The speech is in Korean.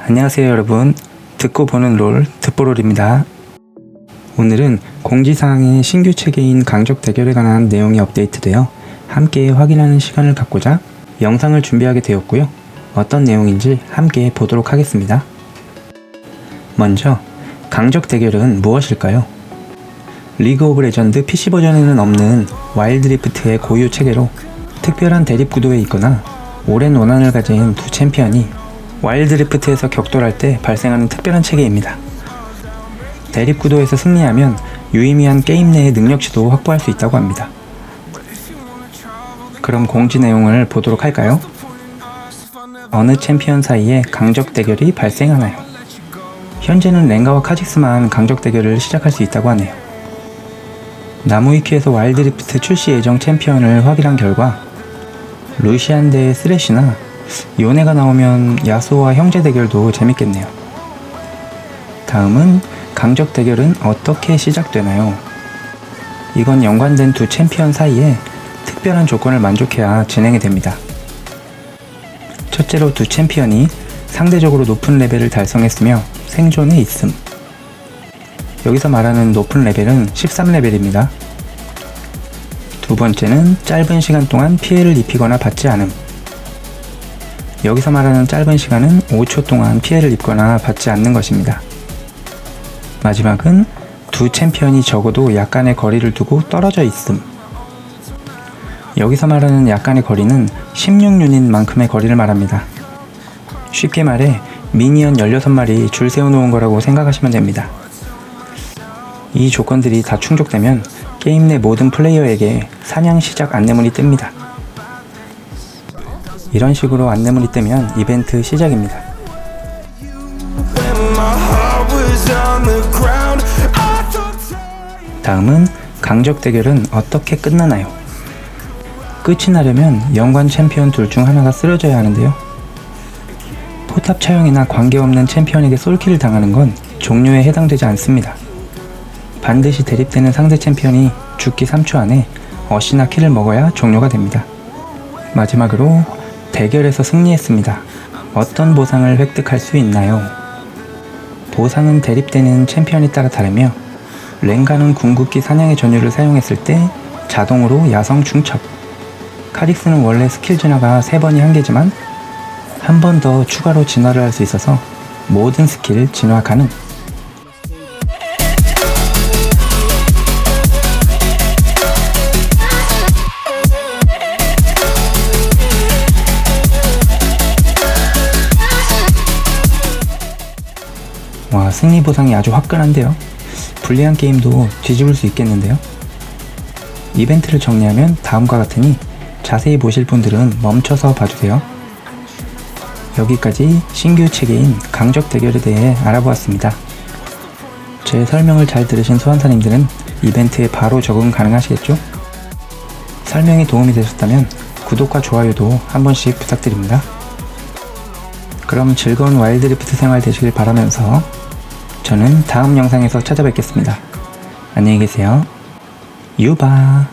안녕하세요 여러분. 듣고 보는 롤 듣보롤입니다. 오늘은 공지사항의 신규 체계인 강적 대결에 관한 내용이 업데이트되어 함께 확인하는 시간을 갖고자 영상을 준비하게 되었고요. 어떤 내용인지 함께 보도록 하겠습니다. 먼저 강적 대결은 무엇일까요? 리그 오브 레전드 PC 버전에는 없는 와일드 리프트의 고유 체계로 특별한 대립 구도에 있거나 오랜 원한을 가진 두 챔피언이 와일드 리프트에서 격돌할 때 발생하는 특별한 체계입니다. 대립 구도에서 승리하면 유의미한 게임 내의 능력치도 확보할 수 있다고 합니다. 그럼 공지 내용을 보도록 할까요? 어느 챔피언 사이에 강적 대결이 발생하나요? 현재는 랭가와 카직스만 강적 대결을 시작할 수 있다고 하네요. 나무위키에서 와일드 리프트 출시 예정 챔피언을 확인한 결과 루시안 대 쓰레쉬나 요네가 나오면 야수와 형제 대결도 재밌겠네요. 다음은 강적 대결은 어떻게 시작되나요? 이건 연관된 두 챔피언 사이에 특별한 조건을 만족해야 진행이 됩니다. 첫째로 두 챔피언이 상대적으로 높은 레벨을 달성했으며 생존에 있음. 여기서 말하는 높은 레벨은 13레벨입니다. 두 번째는 짧은 시간 동안 피해를 입히거나 받지 않음. 여기서 말하는 짧은 시간은 5초 동안 피해를 입거나 받지 않는 것입니다. 마지막은 두 챔피언이 적어도 약간의 거리를 두고 떨어져 있음. 여기서 말하는 약간의 거리는 16유닛 만큼의 거리를 말합니다. 쉽게 말해 미니언 16마리 줄 세워놓은 거라고 생각하시면 됩니다. 이 조건들이 다 충족되면 게임 내 모든 플레이어에게 사냥 시작 안내문이 뜹니다. 이런 식으로 안내문이 뜨면 이벤트 시작입니다. 다음은 강적 대결은 어떻게 끝나나요? 끝이 나려면 연관 챔피언 둘 중 하나가 쓰러져야 하는데요. 포탑 차용이나 관계없는 챔피언에게 솔킬을 당하는 건 종료에 해당되지 않습니다. 반드시 대립되는 상대 챔피언이 죽기 3초 안에 어시나 킬을 먹어야 종료가 됩니다. 마지막으로 대결에서 승리했습니다. 어떤 보상을 획득할 수 있나요? 보상은 대립되는 챔피언에 따라 다르며 랭가는 궁극기 사냥의 전율을 사용했을 때 자동으로 야성 중첩 카릭스는 원래 스킬 진화가 3번이 한계지만 한 번 더 추가로 진화를 할 수 있어서 모든 스킬 진화 가능 승리 보상이 아주 화끈한데요. 불리한 게임도 뒤집을 수 있겠는데요. 이벤트를 정리하면 다음과 같으니 자세히 보실 분들은 멈춰서 봐주세요. 여기까지 신규 체계인 강적 대결에 대해 알아보았습니다. 제 설명을 잘 들으신 소환사님들은 이벤트에 바로 적응 가능하시겠죠? 설명이 도움이 되셨다면 구독과 좋아요도 한 번씩 부탁드립니다. 그럼 즐거운 와일드리프트 생활 되시길 바라면서 저는 다음 영상에서 찾아뵙겠습니다. 안녕히 계세요. 유바.